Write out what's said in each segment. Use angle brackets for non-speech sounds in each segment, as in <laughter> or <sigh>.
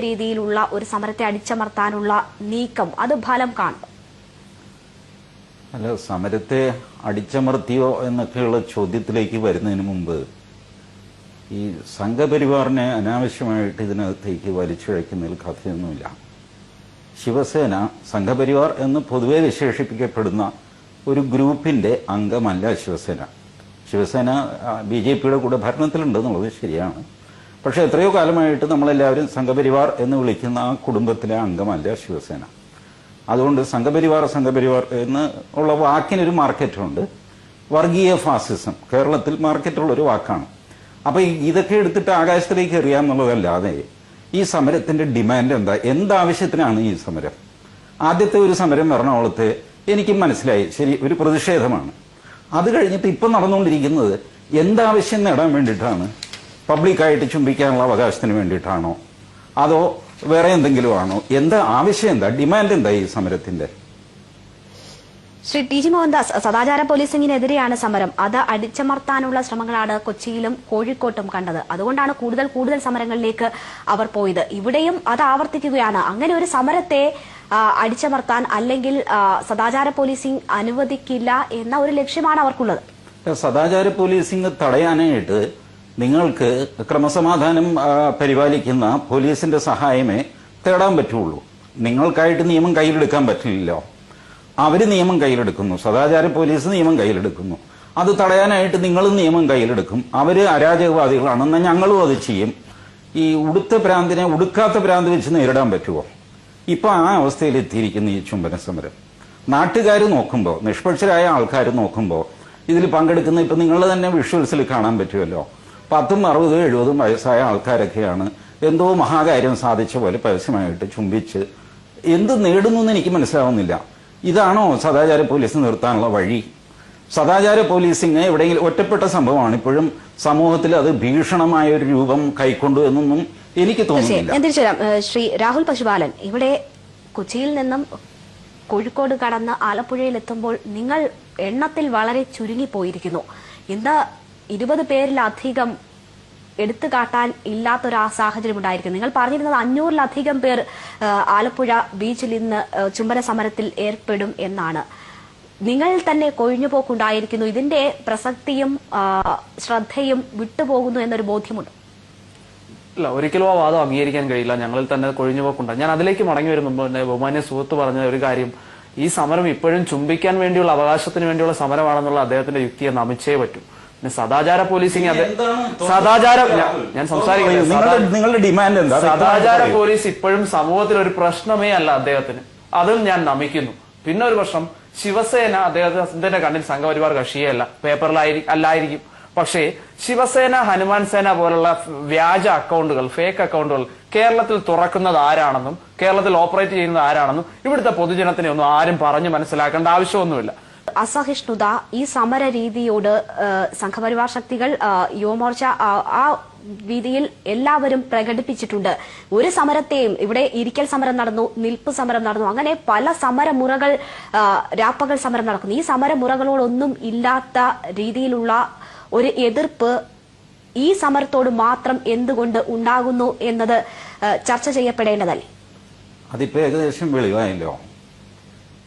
രീതിയിലുള്ള ഒരു സമരത്തെ അടിച്ചമർത്താനുള്ള നീക്കം അത് ഫലം കാണും. അല്ല സമരത്തെ അടിച്ചമർത്തിയോ എന്നൊക്കെയുള്ള ചോദ്യത്തിലേക്ക് വരുന്നതിന് മുമ്പ് ഈ സംഘപരിവാറിനെ അനാവശ്യമായിട്ട് ഇതിനകത്തേക്ക് വലിച്ചിഴക്കുന്നതിൽ കഥയൊന്നുമില്ല. ശിവസേന സംഘപരിവാർ എന്ന് പൊതുവെ വിശേഷിപ്പിക്കപ്പെടുന്ന ഒരു ഗ്രൂപ്പിന്റെ അംഗമല്ല ശിവസേന. ശിവസേന ബി ജെ പിയുടെ കൂടെ ഭരണത്തിലുണ്ട് എന്നുള്ളത് ശരിയാണ്. പക്ഷെ എത്രയോ കാലമായിട്ട് നമ്മളെല്ലാവരും സംഘപരിവാർ എന്ന് വിളിക്കുന്ന ആ കുടുംബത്തിലെ അംഗമല്ല ശിവസേന. അതുകൊണ്ട് സംഘപരിവാർ സംഘപരിവാർ എന്ന് ഉള്ള വാക്കിനൊരു മാർക്കറ്റുണ്ട്. വർഗീയ ഫാസിസം. കേരളത്തിൽ മാർക്കറ്റുള്ള ഒരു വാക്കാണ്. അപ്പൊ ഇതൊക്കെ എടുത്തിട്ട് ആകാശത്തിലേക്ക് എറിയാന്നുള്ളതല്ലാതെ ഈ സമരത്തിന്റെ ഡിമാൻഡ് എന്താ? എന്താവശ്യത്തിനാണ് ഈ സമരം? ആദ്യത്തെ ഒരു സമരം എറണാകുളത്ത് എനിക്ക് മനസ്സിലായി. ശരി ഒരു പ്രതിഷേധമാണ്. അത് കഴിഞ്ഞിട്ട് ഇപ്പം നടന്നുകൊണ്ടിരിക്കുന്നത് എന്താവശ്യം നേടാൻ വേണ്ടിയിട്ടാണ്? പബ്ലിക്കായിട്ട് ചുംബിക്കാനുള്ള അവകാശത്തിന് വേണ്ടിയിട്ടാണോ? അതോ വേറെ എന്തെങ്കിലും ആണോ എന്താ ആവശ്യം എന്താ? ഡിമാൻഡ് എന്താ ഈ സമരത്തിന്റെ? ശ്രീ ടി ജി മോഹൻദാസ് സദാചാര പോലീസിംഗിനെതിരെയാണ് സമരം. അത് അടിച്ചമർത്താനുള്ള ശ്രമങ്ങളാണ് കൊച്ചിയിലും കോഴിക്കോട്ടും കണ്ടത്. അതുകൊണ്ടാണ് കൂടുതൽ കൂടുതൽ സമരങ്ങളിലേക്ക് അവർ പോയത്. ഇവിടെയും അത് ആവർത്തിക്കുകയാണ്. അങ്ങനെ ഒരു സമരത്തെ അടിച്ചമർത്താൻ അല്ലെങ്കിൽ സദാചാര പോലീസിംഗ് അനുവദിക്കില്ല എന്ന ഒരു ലക്ഷ്യമാണ് അവർക്കുള്ളത്. സദാചാര പോലീസിംഗ് തടയാനായിട്ട് നിങ്ങൾക്ക് ക്രമസമാധാനം പരിപാലിക്കുന്ന പോലീസിന്റെ സഹായമേ തേടാൻ പറ്റുള്ളൂ. നിങ്ങൾക്കായിട്ട് നിയമം കയ്യിലെടുക്കാൻ പറ്റില്ലല്ലോ അവർ നിയമം കയ്യിലെടുക്കുന്നു. സദാചാര പോലീസ് നിയമം കയ്യിലെടുക്കുന്നു. അത് തടയാനായിട്ട് നിങ്ങളും നിയമം കയ്യിലെടുക്കും. അവർ അരാജകവാദികളാണെന്ന് ഞങ്ങളും അത് ചെയ്യും. ഈ ഉടുത്ത പ്രാന്തിനെ ഉടുക്കാത്ത പ്രാന്ത് വെച്ച് നേരിടാൻ പറ്റുമോ ഇപ്പൊ ആ അവസ്ഥയിൽ എത്തിയിരിക്കുന്ന ഈ ചുംബന സമരം. നാട്ടുകാർ നോക്കുമ്പോൾ നിഷ്പക്ഷരായ ആൾക്കാർ നോക്കുമ്പോൾ ഇതിൽ പങ്കെടുക്കുന്ന ഇപ്പൊ നിങ്ങൾ തന്നെ വിഷ്വൽസിൽ കാണാൻ പറ്റുമല്ലോ. പത്തും അറുപതും എഴുപതും വയസ്സായ ആൾക്കാരൊക്കെയാണ് എന്തോ മഹാകാര്യം സാധിച്ച പോലെ പരസ്യമായിട്ട് ചുംബിച്ച് എന്ത് നേടുന്നു എന്ന് എനിക്ക് മനസ്സിലാവുന്നില്ല. ഇതാണോ സദാചാര പോലീസ് നിർത്താനുള്ള വഴി? സദാചാര പോലീസിങ് എവിടെയെങ്കിലും ഒറ്റപ്പെട്ട സംഭവമാണ്. ഇപ്പോഴും സമൂഹത്തിൽ അത് ഭീഷണമായ ഒരു രൂപം കൈക്കൊണ്ടു എന്നൊന്നും എനിക്ക് തോന്നുന്നില്ല. ഞാൻ ശ്രീ രാഹുൽ പശുപാലൻ ഇവിടെ കൊച്ചിയിൽ നിന്നും കോഴിക്കോട് കടന്ന് ആലപ്പുഴയിൽ എത്തുമ്പോൾ നിങ്ങൾ എണ്ണത്തിൽ വളരെ ചുരുങ്ങി പോയിരിക്കുന്നു ഇന്ന് ഇരുപത് പേരിലധികം എടുത്തു കാട്ടാൻ ഇല്ലാത്തൊരു ആ സാഹചര്യം ഉണ്ടായിരിക്കും നിങ്ങൾ പറഞ്ഞിരുന്നത് അഞ്ഞൂറിലധികം പേർ ആലപ്പുഴ ബീച്ചിൽ ഇന്ന് ചുംബന സമരത്തിൽ ഏർപ്പെടും എന്നാണ്. നിങ്ങൾ തന്നെ കൊഴിഞ്ഞുപോക്കുണ്ടായിരിക്കുന്നു. ഇതിന്റെ പ്രസക്തിയും ശ്രദ്ധയും വിട്ടുപോകുന്നു എന്നൊരു ബോധ്യമുണ്ട്. ഇല്ല ഒരിക്കലും ആ വാദം അംഗീകരിക്കാൻ കഴിയില്ല. ഞങ്ങളിൽ തന്നെ കൊഴിഞ്ഞുപോക്കുണ്ട് ഞാൻ അതിലേക്ക് മടങ്ങി വരും മുമ്പ് തന്നെ ബഹുമാന്യ സുഹൃത്ത് പറഞ്ഞ ഒരു കാര്യം. ഈ സമരം ഇപ്പോഴും ചുംബിക്കാൻ വേണ്ടിയുള്ള അവകാശത്തിന് വേണ്ടിയുള്ള സമരമാണെന്നുള്ള അദ്ദേഹത്തിന്റെ യുക്തിയെ നമിച്ചേ പറ്റൂ. പിന്നെ സദാചാര പോലീസിനെ അത് സദാചാരം ഞാൻ- സംസാരിക്കുന്നത് നിങ്ങളുടെ ഡിമാൻഡ് എന്താ? സദാചാര പോലീസ് ഇപ്പോഴും സമൂഹത്തിൽ ഒരു പ്രശ്നമേ അല്ല അദ്ദേഹത്തിന്. അതും ഞാൻ നമിക്കുന്നു. പിന്നെ ഒരു പ്രശ്നം ശിവസേന അദ്ദേഹത്തിന്റെ കണ്ണിൽ സംഘപരിവാർ കക്ഷിയല്ല. പേപ്പറിലായി അല്ലായിരിക്കും. പക്ഷേ ശിവസേന ഹനുമാൻ സേന പോലുള്ള വ്യാജ അക്കൗണ്ടുകൾ ഫേക്ക് അക്കൗണ്ടുകൾ കേരളത്തിൽ തുറക്കുന്നത് ആരാണെന്നും കേരളത്തിൽ ഓപ്പറേറ്റ് ചെയ്യുന്നത് ആരാണെന്നും ഇവിടുത്തെ പൊതുജനത്തിനെ ഒന്നും ആരും പറഞ്ഞു മനസ്സിലാക്കേണ്ട ആവശ്യമൊന്നുമില്ല. അസഹിഷ്ണുത ഈ സമര രീതിയോട് സംഘപരിവാർ ശക്തികൾ യുവമോർച്ച ആ, രീതിയിൽ എല്ലാവരും പ്രകടിപ്പിച്ചിട്ടുണ്ട്. ഒരു സമരത്തെയും ഇവിടെ ഇരിക്കൽ സമരം നടന്നു നിൽപ്പ് സമരം നടന്നു അങ്ങനെ പല സമരമുറകൾ രാപ്പകൽ സമരം നടക്കുന്നു. ഈ സമരമുറകളോടൊന്നും ഇല്ലാത്ത രീതിയിലുള്ള ഒരു എതിർപ്പ് ഈ സമരത്തോട് മാത്രം എന്തുകൊണ്ട് ഉണ്ടാകുന്നു എന്നത് ചർച്ച ചെയ്യപ്പെടേണ്ടതല്ലേ? അതിപ്പോ ഏകദേശം വെളിവായല്ലോ.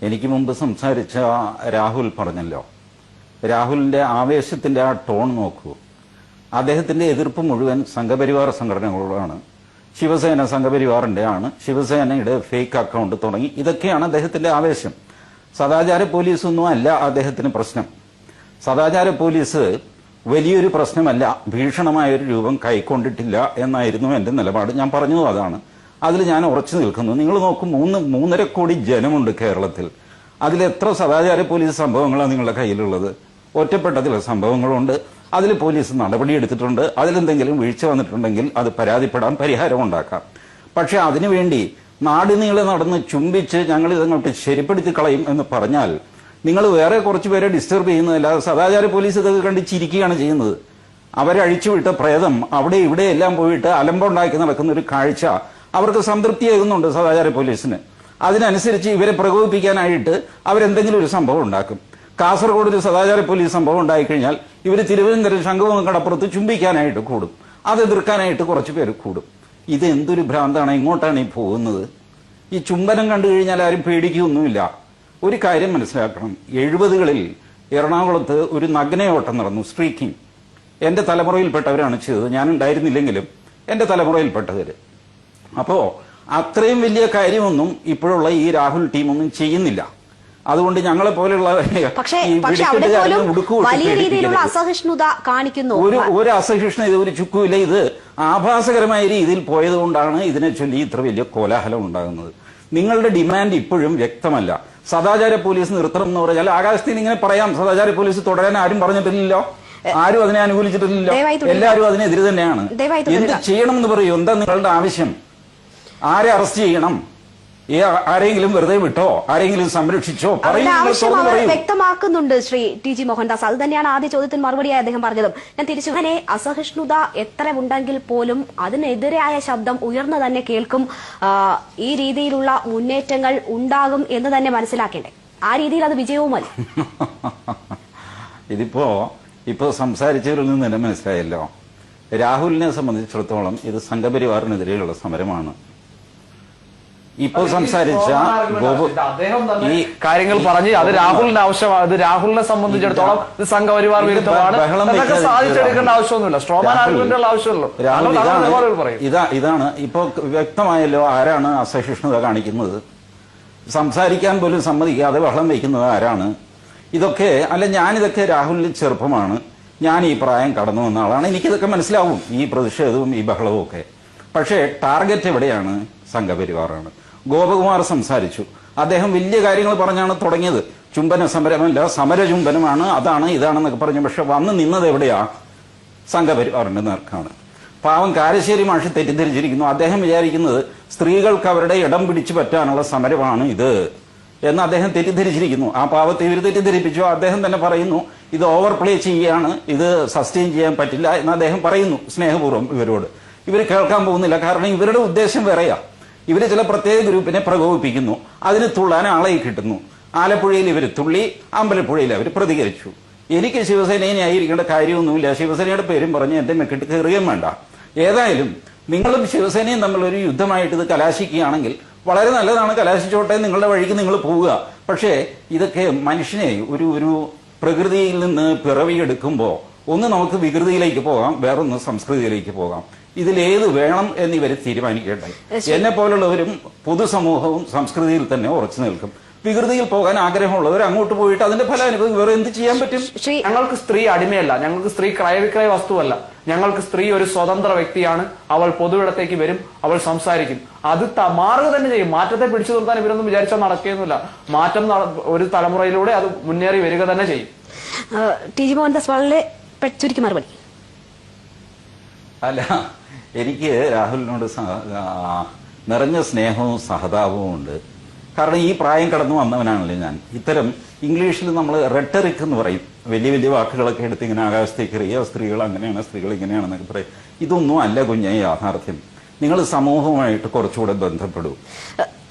എനിക്ക് മുമ്പ് സംസാരിച്ച രാഹുൽ പറഞ്ഞല്ലോ. രാഹുലിന്റെ ആവേശത്തിന്റെ ആ ടോൺ നോക്കൂ. അദ്ദേഹത്തിന്റെ എതിർപ്പ് മുഴുവൻ സംഘപരിവാർ സംഘടനകളോടാണ്. ശിവസേന സംഘപരിവാറിന്റെ ആണ്. ശിവസേനയുടെ ഫേക്ക് അക്കൗണ്ട് തുടങ്ങി. ഇതൊക്കെയാണ് അദ്ദേഹത്തിന്റെ ആവേശം. സദാചാര പോലീസൊന്നും അല്ല അദ്ദേഹത്തിന് പ്രശ്നം. സദാചാര പോലീസ് വലിയൊരു പ്രശ്നമല്ല ഭീഷണമായ ഒരു രൂപം കൈക്കൊണ്ടിട്ടില്ല എന്നായിരുന്നു എന്റെ നിലപാട്. ഞാൻ പറഞ്ഞു അതാണ്. അതിൽ ഞാൻ ഉറച്ചു നിൽക്കുന്നു. നിങ്ങൾ നോക്കും മൂന്ന് മൂന്നര കോടി ജനമുണ്ട് കേരളത്തിൽ. അതിൽ എത്ര സദാചാര പോലീസ് സംഭവങ്ങളാണ് നിങ്ങളുടെ കയ്യിലുള്ളത്? ഒറ്റപ്പെട്ട ചില സംഭവങ്ങളുണ്ട്. അതിൽ പോലീസ് നടപടി എടുത്തിട്ടുണ്ട്. അതിലെന്തെങ്കിലും വീഴ്ച വന്നിട്ടുണ്ടെങ്കിൽ അത് പരാതിപ്പെടാൻ പരിഹാരം ഉണ്ടാക്കാം. പക്ഷെ അതിനുവേണ്ടി നാട് നീളെ നടന്ന് ചുംബിച്ച് ഞങ്ങൾ ഇതങ്ങോട്ട് ശരിപ്പെടുത്തി കളയും എന്ന് പറഞ്ഞാൽ നിങ്ങൾ വേറെ കുറച്ച് പേരെ ഡിസ്റ്റർബ് ചെയ്യുന്നതല്ല. സദാചാര പോലീസ് ഇതൊക്കെ കണ്ട് ചിരിക്കുകയാണ് ചെയ്യുന്നത്. അവരഴിച്ചുവിട്ട പ്രേതം അവിടെ ഇവിടെ എല്ലാം പോയിട്ട് അലമ്പുണ്ടാക്കി നടക്കുന്ന ഒരു കാഴ്ച അവർക്ക് സംതൃപ്തിയാകുന്നുണ്ട് സദാചാര പോലീസിന്. അതിനനുസരിച്ച് ഇവരെ പ്രകോപിപ്പിക്കാനായിട്ട് അവരെന്തെങ്കിലും ഒരു സംഭവം ഉണ്ടാക്കും. കാസർഗോഡ് ഒരു സദാചാര പോലീസ് സംഭവം ഉണ്ടായിക്കഴിഞ്ഞാൽ ഇവർ തിരുവനന്തപുരം ശംഖുമുഖം കടപ്പുറത്ത് ചുംബിക്കാനായിട്ട് കൂടും. അത് എതിർക്കാനായിട്ട് കുറച്ച് പേര് കൂടും. ഇത് എന്തൊരു ഭ്രാന്താണ് ഇങ്ങോട്ടാണ് ഈ പോകുന്നത്? ഈ ചുംബനം കണ്ടു കഴിഞ്ഞാൽ ആരും പേടിക്കുകയൊന്നുമില്ല ഒരു കാര്യം മനസ്സിലാക്കണം. എഴുപതുകളിൽ എറണാകുളത്ത് ഒരു നഗ്നയോട്ടം നടന്നു സ്ട്രീക്കിംഗ് എന്റെ തലമുറയിൽപ്പെട്ടവരാണ് ചെയ്തത്. ഞാൻ ഉണ്ടായിരുന്നില്ലെങ്കിലും തലമുറയിൽപ്പെട്ടവര്. അപ്പോ അത്രയും വലിയ കാര്യമൊന്നും ഇപ്പോഴുള്ള ഈ രാഹുൽ ടീമൊന്നും ചെയ്യുന്നില്ല. അതുകൊണ്ട് ഞങ്ങളെ പോലെയുള്ള ഒരു ഒരു അസഹിഷ്ണുത ഒരു ചുക്കുമില്ല. ഇത് ആഭാസകരമായ രീതിയിൽ പോയതുകൊണ്ടാണ് ഇതിനെ ചൊല്ലി ഇത്ര വലിയ കോലാഹലം ഉണ്ടാകുന്നത്. നിങ്ങളുടെ ഡിമാൻഡ് ഇപ്പോഴും വ്യക്തമല്ല. സദാചാര പോലീസ് നിർത്തണം എന്ന് പറഞ്ഞാൽ ആകാശത്തിൽ ഇങ്ങനെ പറയാം. സദാചാര പോലീസ് തുടരാൻ ആരും പറഞ്ഞിട്ടില്ലല്ലോ. ആരും അതിനെ അനുകൂലിച്ചിട്ടില്ലല്ലോ. എല്ലാവരും അതിനെതിരെ തന്നെയാണ്. എന്ത് ചെയ്യണം എന്ന് പറയൂ. എന്താ നിങ്ങളുടെ ആവശ്യം? ആരെ അറസ്റ്റ് ചെയ്യണം? ആരെങ്കിലും വെറുതെ വിട്ടോ? ആരെങ്കിലും സംരക്ഷിച്ചോ? വ്യക്തമാക്കുന്നുണ്ട് ശ്രീ ടി ജി മോഹൻദാസ്. അത് തന്നെയാണ് ആദ്യ ചോദ്യത്തിന് മറുപടിയായി അദ്ദേഹം പറഞ്ഞതും. ഞാൻ തിരിച്ചു അങ്ങനെ അസഹിഷ്ണുത എത്ര ഉണ്ടെങ്കിൽ പോലും അതിനെതിരായ ശബ്ദം ഉയർന്നു തന്നെ കേൾക്കും. ഈ രീതിയിലുള്ള മുന്നേറ്റങ്ങൾ ഉണ്ടാകും എന്ന് തന്നെ മനസ്സിലാക്കേണ്ടേ. ആ രീതിയിൽ അത് വിജയവുമല്ല. <laughs> ഇതിപ്പോ ഇപ്പോ സംസാരിച്ചവരിൽ നിന്ന് തന്നെ മനസ്സിലായല്ലോ. രാഹുലിനെ സംബന്ധിച്ചിടത്തോളം ഇത് സംഘപരിവാറിനെതിരെയുള്ള സമരമാണ്. ഇപ്പോ സംസാരിച്ച ഈ കാര്യങ്ങൾ പറഞ്ഞ് അത് രാഹുലിന്റെ ആവശ്യമാണ് അത് രാഹുലിനെ സംബന്ധിച്ചിടത്തോളം ഇത് സംഘപരിവാർ വിരുദ്ധമാണ് സാധിച്ചെടുക്കേണ്ട ആവശ്യമൊന്നുമില്ല സ്ട്രോമാൻ ആർഗ്യുമെന്റുള്ള ഇതാണ് ഇതാ ഇതാണ് ഇപ്പോ വ്യക്തമായല്ലോ ആരാണ് അസഹിഷ്ണുത കാണിക്കുന്നത് സംസാരിക്കാൻ പോലും സമ്മതിക്കാതെ ബഹളം വയ്ക്കുന്നത് ആരാണ് ഇതൊക്കെ അല്ല ഞാനിതൊക്കെ രാഹുലിന് ചെറുപ്പമാണ് ഞാൻ ഈ പ്രായം കടന്നു വന്ന ആളാണ് എനിക്കിതൊക്കെ മനസ്സിലാവും ഈ പ്രതിഷേധവും ഈ ബഹളവും ഒക്കെ പക്ഷേ ടാർഗറ്റ് എവിടെയാണ് സംഘപരിവാറാണ് ഗോപകുമാർ സംസാരിച്ചു. അദ്ദേഹം വലിയ കാര്യങ്ങൾ പറഞ്ഞാണ് തുടങ്ങിയത്. ചുംബന സമരമല്ല സമര ചുംബനമാണ് അതാണ് ഇതാണെന്നൊക്കെ പറഞ്ഞു. പക്ഷെ വന്ന് നിന്നത് എവിടെയാ? സംഘപരിവാറിന്റെ നേർക്കാണ് പാവം കാരശ്ശേരി മാഷി തെറ്റിദ്ധരിച്ചിരിക്കുന്നു. അദ്ദേഹം വിചാരിക്കുന്നത് സ്ത്രീകൾക്ക് അവരുടെ ഇടം പിടിച്ചു പറ്റാനുള്ള സമരമാണ് ഇത്. എന്ന് അദ്ദേഹം തെറ്റിദ്ധരിച്ചിരിക്കുന്നു. ആ പാവത്തെ ഇവർ തെറ്റിദ്ധരിപ്പിച്ചു. അദ്ദേഹം തന്നെ പറയുന്നു ഇത് ഓവർ പ്ലേ ചെയ്യുകയാണ് ഇത് സസ്റ്റെയിൻ ചെയ്യാൻ പറ്റില്ല. എന്ന് അദ്ദേഹം പറയുന്നു സ്നേഹപൂർവം ഇവരോട്. ഇവർ കേൾക്കാൻ പോകുന്നില്ല. കാരണം ഇവരുടെ ഉദ്ദേശം വേറെയാ. ഇവർ ചില പ്രത്യേക ഗ്രൂപ്പിനെ പ്രകോപിപ്പിക്കുന്നു. അതിന് തുള്ളാൻ ആളെ കിട്ടുന്നു. ആലപ്പുഴയിൽ ഇവർ തുള്ളി അമ്പലപ്പുഴയിൽ അവർ പ്രതികരിച്ചു. എനിക്ക് ശിവസേനയെ ആയിരിക്കേണ്ട കാര്യമൊന്നുമില്ല. ശിവസേനയുടെ പേരും പറഞ്ഞ് എന്റെ മെക്കിട്ട് കയറുകയും വേണ്ട. ഏതായാലും നിങ്ങളും ശിവസേനയും തമ്മിലൊരു യുദ്ധമായിട്ട് ഇത് കലാശിക്കുകയാണെങ്കിൽ വളരെ നല്ലതാണ്. കലാശിച്ചോട്ടെ നിങ്ങളുടെ വഴിക്ക് നിങ്ങൾ പോവുക. പക്ഷേ ഇതൊക്കെ മനുഷ്യനെ ഒരു ഒരു പ്രകൃതിയിൽ നിന്ന് പിറവിയെടുക്കുമ്പോൾ ഒന്ന് നമുക്ക് വികൃതിയിലേക്ക് പോകാം വേറൊന്ന് സംസ്കൃതിയിലേക്ക് പോകാം. ഇതിലേത് വേണം എന്ന് ഇവർ തീരുമാനിക്കട്ടെ എന്നെ പോലുള്ളവരും പൊതുസമൂഹവും സംസ്കൃതിയിൽ തന്നെ ഉറച്ചു നിൽക്കും. വികൃതിയിൽ പോകാൻ ആഗ്രഹമുള്ളവർ അങ്ങോട്ട് പോയിട്ട് അതിന്റെ ഫലം അനുഭവം വേറെ എന്ത് ചെയ്യാൻ പറ്റും? ഞങ്ങൾക്ക് സ്ത്രീ അടിമയല്ല. ഞങ്ങൾക്ക് സ്ത്രീ ക്രയവിക്രയ വസ്തുവല്ല. ഞങ്ങൾക്ക് സ്ത്രീ ഒരു സ്വതന്ത്ര വ്യക്തിയാണ്. അവൾ പൊതുവിടത്തേക്ക് വരും അവൾ സംസാരിക്കും. അത് മാറുക തന്നെ ചെയ്യും. മാറ്റത്തെ പിടിച്ചു നിർത്താൻ ഇവരൊന്നും വിചാരിച്ചാൽ നടക്കുകയൊന്നുമില്ല മാറ്റം ഒരു തലമുറയിലൂടെ അത് മുന്നേറി വരിക തന്നെ ചെയ്യും. ടി ജി മോഹൻദാസ് വളരെ ചുരുക്കി മറുപടി. അല്ല എനിക്ക് രാഹുലിനോട് നിറഞ്ഞ സ്നേഹവും സഹതാപവും ഉണ്ട്. കാരണം ഈ പ്രായം കടന്നു വന്നവനാണല്ലോ ഞാൻ. ഇത്തരം ഇംഗ്ലീഷിൽ നമ്മൾ റെട്ടറിക് എന്ന് പറയും. വലിയ വലിയ വാക്കുകളൊക്കെ എടുത്ത് ഇങ്ങനെ ആകാശത്തേക്ക് എറിയുക. സ്ത്രീകൾ അങ്ങനെയാണ് സ്ത്രീകൾ ഇങ്ങനെയാണെന്നൊക്കെ പറയും. ഇതൊന്നും അല്ല കുഞ്ഞ യാഥാർത്ഥ്യം. നിങ്ങൾ സമൂഹവുമായിട്ട് കുറച്ചുകൂടെ ബന്ധപ്പെടൂ.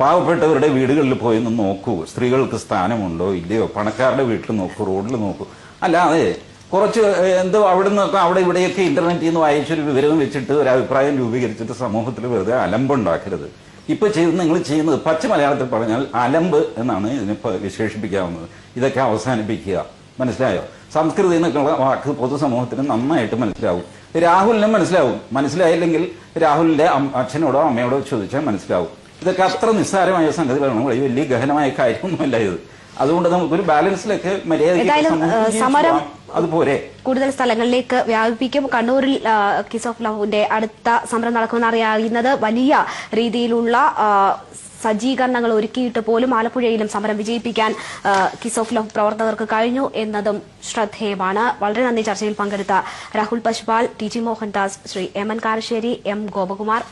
പാവപ്പെട്ടവരുടെ വീടുകളിൽ പോയി ഒന്ന് നോക്കൂ. സ്ത്രീകൾക്ക് സ്ഥാനമുണ്ടോ ഇല്ലയോ? പണക്കാരുടെ വീട്ടിൽ നോക്കൂ റോഡിൽ നോക്കൂ. അല്ലാതെ കുറച്ച് എന്തോ അവിടെ നിന്നൊക്കെ അവിടെ ഇവിടെയൊക്കെ ഇന്റർനെറ്റിൽ നിന്ന് വായിച്ചൊരു വിവരം വെച്ചിട്ട് ഒരു അഭിപ്രായം രൂപീകരിച്ചിട്ട് സമൂഹത്തിൽ വെറുതെ അലമ്പുണ്ടാക്കരുത്. ഇപ്പൊ ചെയ്യുന്ന നിങ്ങൾ ചെയ്യുന്നത് പച്ച മലയാളത്തിൽ പറഞ്ഞാൽ അലമ്പ് എന്നാണ് ഇതിനിപ്പോ വിശേഷിപ്പിക്കാവുന്നത്. ഇതൊക്കെ അവസാനിപ്പിക്കുക. മനസ്സിലായോ? സംസ്കൃതി എന്നൊക്കെയുള്ള വാക്ക് പൊതുസമൂഹത്തിന് നന്നായിട്ട് മനസ്സിലാവും. രാഹുലിനും മനസ്സിലാവും. മനസ്സിലായില്ലെങ്കിൽ രാഹുലിന്റെ അച്ഛനോടോ അമ്മയോടോ ചോദിച്ചാൽ മനസ്സിലാവും. ഇതൊക്കെ അത്ര നിസ്സാരമായ സംഗതികളാണ്. വലിയ ഗഹനമായ കാര്യമൊന്നുമല്ല ഇത്. അതുകൊണ്ട് നമുക്കൊരു ബാലൻസിലൊക്കെ ജീവിച്ചു സമരം- അതുപോലെ. കൂടുതൽ സ്ഥലങ്ങളിലേക്ക് വ്യാപിപ്പിക്കും. കണ്ണൂരിൽ കിസ് ഓഫ് ലവിന്റെ അടുത്ത സമരം നടക്കുമെന്ന് അറിയാവുന്നത് വലിയ രീതിയിലുള്ള സജ്ജീകരണങ്ങൾ ഒരുക്കിയിട്ട് പോലും ആലപ്പുഴയിലും സമരം വിജയിപ്പിക്കാൻ കിസ് ഓഫ് ലവ് പ്രവർത്തകർക്ക് കഴിഞ്ഞു എന്നതും ശ്രദ്ധേയമാണ്. വളരെ നന്ദി ചർച്ചയിൽ പങ്കെടുത്ത Rahul Pasupal T G Mohandas Shri M N Karassery M Gopakumar.